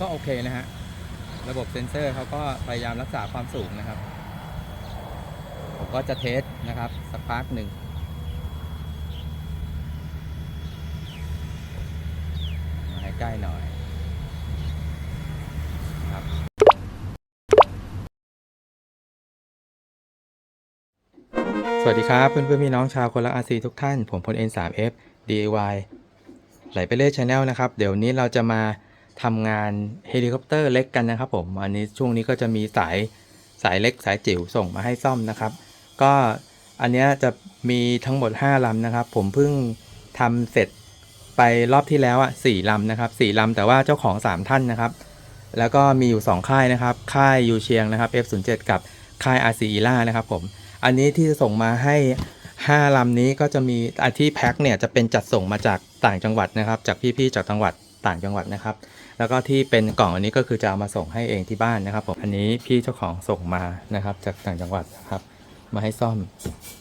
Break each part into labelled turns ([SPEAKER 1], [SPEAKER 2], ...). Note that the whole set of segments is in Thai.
[SPEAKER 1] ก็โอเคนะฮะ ระบบเซ็นเซอร์เขาก็พยายามรักษาความสูงนะครับ ผมก็จะเทสนะครับ สักพักหนึ่งมาให้ใกล้หน่อยครับสวัสดีครับ เพื่อนเพื่อนๆพี่น้องชาวคนรักอาซีทุกท่าน ผมพลเอ็น 3F DIY ไหลไปเรื่อยชาแนลนะครับ เดี๋ยวนี้เราจะมา ทำงานเฮลิคอปเตอร์เล็กกันนะครับ ผมอันนี้ช่วงนี้ก็จะมีสายสายเล็กสายจิ๋วส่งมาให้ซ่อมนะครับ ก็อันนี้จะมีทั้งหมด 5ลำนะครับ ผมเพิ่งทำเสร็จไปรอบที่แล้วอะสี่ลำนะครับสี่ลำแต่ว่าเจ้าของ 3 ท่านนะครับ แล้วก็มีอยู่ 2 ค่ายนะครับ ค่ายยูเชียงนะครับ F07 กับค่าย RC e l a นะครับผมอันนี้ที่จะส่งมาให้5ลำนี้ก็จะมีอันที่แพ็คเนี่ยจะเป็นจัดส่งมาจากต่างจังหวัดนะครับ จากพี่ๆจากจังหวัด ต่างจังหวัดนะครับ แล้วก็ที่เป็นกล่องอันนี้ก็คือจะเอามาส่งให้เองที่บ้านนะครับผมอันนี้พี่เจ้าของส่งมานะครับ จากต่างจังหวัดนะครับมาให้ซ่อม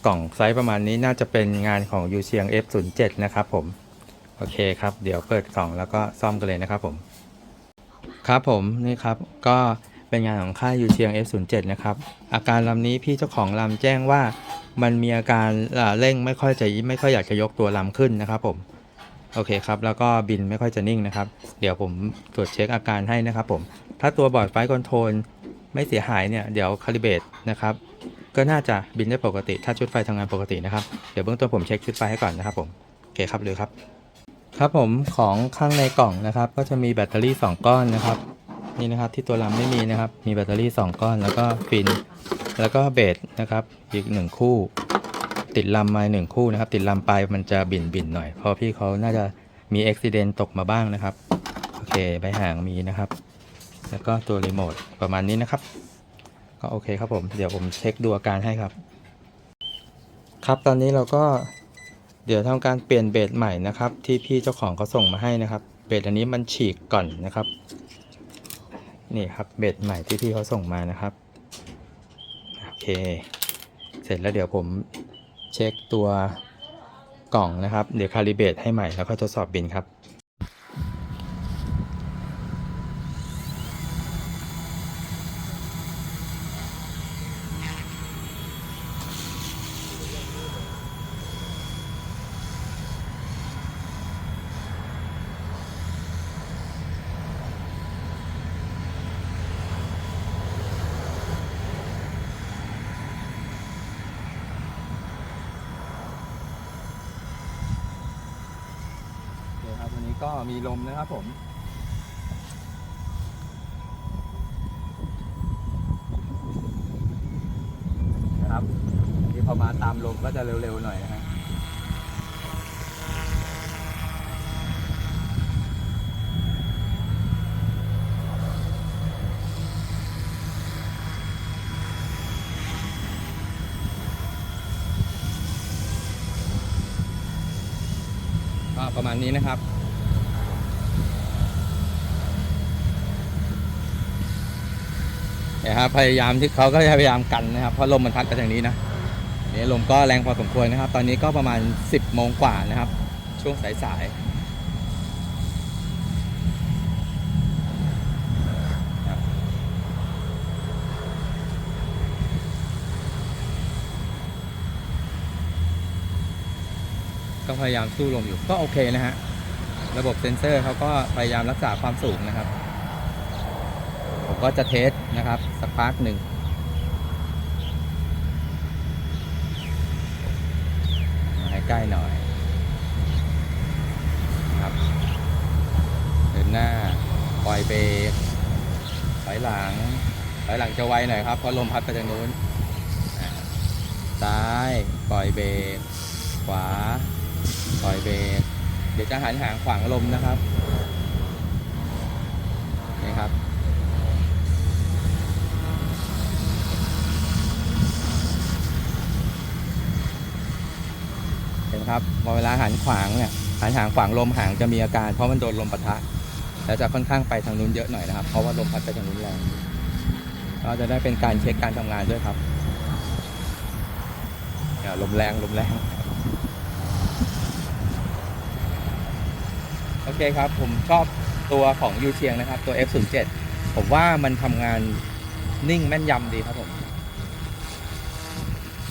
[SPEAKER 1] กล่องไซส์ประมาณนี้น่าจะเป็นงานของยูเชียง F07 นะครับผมโอเคครับ เดี๋ยวเปิดกล่องแล้วก็ซ่อมกันเลยนะครับผม ครับผมนี่ครับก็เป็นงานของค่ายยูเชียง F07 นะครับ อาการลำนี้พี่เจ้าของลำแจ้งว่า มันมีอาการเร่งไม่ค่อยจะไม่ค่อยอยากจะยกตัวลำขึ้นนะครับผม โอเคครับ แล้วก็บินไม่ค่อยจะนิ่งนะครับ เดี๋ยวผมตรวจเช็คอาการให้นะครับผม ถ้าตัวบอร์ดไฟคอนโทรลไม่เสียหายเนี่ย เดี๋ยวคาลิเบตนะครับ ก็น่าจะบินได้ปกติ ถ้าชุดไฟทำงานปกตินะครับ เดี๋ยวเบื้องต้นผมเช็คชุดไฟให้ก่อนนะครับผม โอเคครับเลยครับ ครับผมของข้างในกล่องนะครับ ก็จะมีแบตเตอรี่ 2 ก้อนนะครับ นี่นะครับที่ตัวลำไม่มีนะครับ มีแบตเตอรี่ 2 ก้อน แล้วก็ฟิน แล้วก็เบสนะครับ อีก 1 คู่ ติดลำมาหนึ่งคู่นะครับ ติดลำไปมันจะบินบินหน่อยเพราะพี่เขาน่าจะมีอุบิเหตุตกมาบ้างนะครับ โอเคใบห่างมีนะครับ แล้วก็ตัวรีโมทประมาณนี้นะครับ ก็โอเคครับผม เดี๋ยวผมเช็คดูอาการให้ครับ ครับตอนนี้เราก็เดี๋ยวทำการเปลี่ยนเบสใหม่นะครับ ที่พี่เจ้าของเขาส่งมาให้นะครับ เบสอันนี้มันฉีกก่อนนะครับ นี่ครับเบสใหม่ที่พี่เขาส่งมานะครับ โอเค เสร็จแล้วเดี๋ยวผม เช็คตัวกล่องนะครับ เดี๋ยวคาลิเบตให้ใหม่แล้วก็ทดสอบบินครับ โอเคครับวันนี้ ก็มีลมนะครับผมนะครับที่พอมาตามลมก็จะเร็วๆหน่อยนะฮะประมาณนี้นะครับ เนี่ยครับพยายามที่เขาก็พยายามกันนะครับเพราะลมมันพัดไปทางนี้นะนี่ลมก็แรงพอสมควรนะครับ ตอนนี้ก็ประมาณ 10โมงกว่านะครับ ช่วงสายๆครับก็พยายามสู้ลมอยู่ก็โอเคนะฮะ ระบบเซ็นเซอร์เขาก็พยายามรักษาความสูงนะครับ ก็จะเทสนะครับ สักพักหนึ่งมาให้ใกล้หน่อยครับเดินหน้าปล่อยเบรกถอยหลังถอยหลังจะไวหน่อยครับเพราะลมพัดไปทางนู้นซ้ายปล่อยเบรกขวาปล่อยเบรกเดี๋ยวจะหันหางขวางลมนะครับนี่ครับ เห็นครับพอเวลาหันขวางเนี่ยหันหางขวางลมหางจะมีอาการเพราะมันโดนลมปะทะแล้วจะค่อนข้างไปทางนู้นเยอะหน่อยนะครับ เพราะว่าลมพัดไปทางนู้นแรงก็จะได้เป็นการเช็คการทำงานด้วยครับเนี่ยลมแรงลมแรงโอเคครับ ผมชอบตัวของยูเชียงนะครับ ตัว F07 ผมว่ามันทำงานนิ่งแม่นยำดีครับผม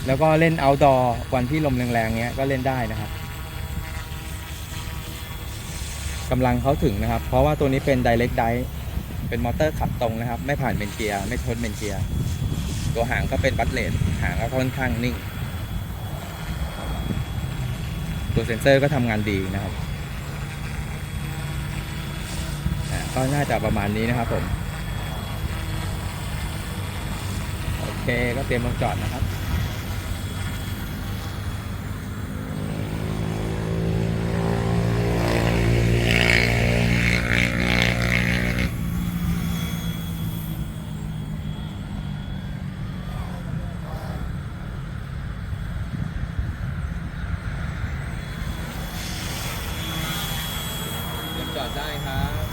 [SPEAKER 1] แล้วก็เล่น outdoor วันที่ลมแรงๆเงี้ยก็เล่นได้นะครับกำลังเขาถึงนะครับ เพราะว่าตัวนี้เป็น direct drive เป็นมอเตอร์ขับตรงนะครับ ไม่ผ่านเบนเกียร์ไม่ชนเบนเกียร์ตัวหางก็เป็นบัตเลตหางก็ค่อนข้างนิ่ง ตัวเซนเซอร์ก็ทำงานดีนะครับก็น่าจะประมาณนี้นะครับผม โอเคก็เตรียมลงจอดนะครับ เตรียมจอ ดได้ครับ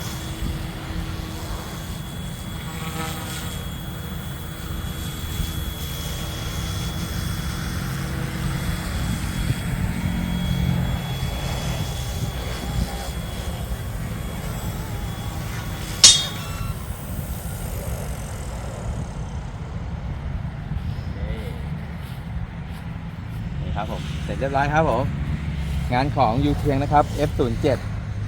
[SPEAKER 1] ครับผม เสร็จเรียบร้อยครับผม งานของยูเทียงนะครับ F07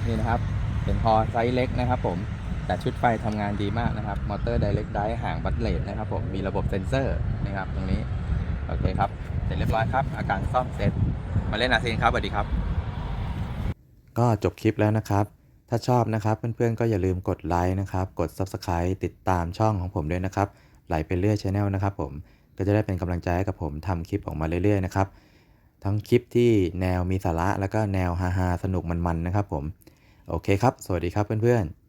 [SPEAKER 1] นี่นะครับ เป็นพอไซส์เล็กนะครับผมแต่ชุดไฟทำงานดีมากนะครับมอเตอร์ Direct Drive ห่างบัตเลตนะครับผมมีระบบเซ็นเซอร์นะครับตรงนี้ โอเคครับ เสร็จเรียบร้อยครับ อาการซ่อมเสร็จ มาเล่นอาเซียนครับสวัสดีครับ
[SPEAKER 2] ก็จบคลิปแล้วนะครับ ถ้าชอบนะครับ เพื่อนๆก็อย่าลืมกดไลค์นะครับ กด Subscribe ติดตามช่องของผมด้วยนะครับ ไหลไปเรื่อยช anel นะครับผมก็จะได้เป็นกำลังใจให้กับผมทำคลิปออกมาเรื่อยๆนะครับทั้งคลิปที่แนวมีสาระแล้วก็แนวฮาๆสนุกมันๆนะครับผม โอเคครับ สวัสดีครับเพื่อนๆ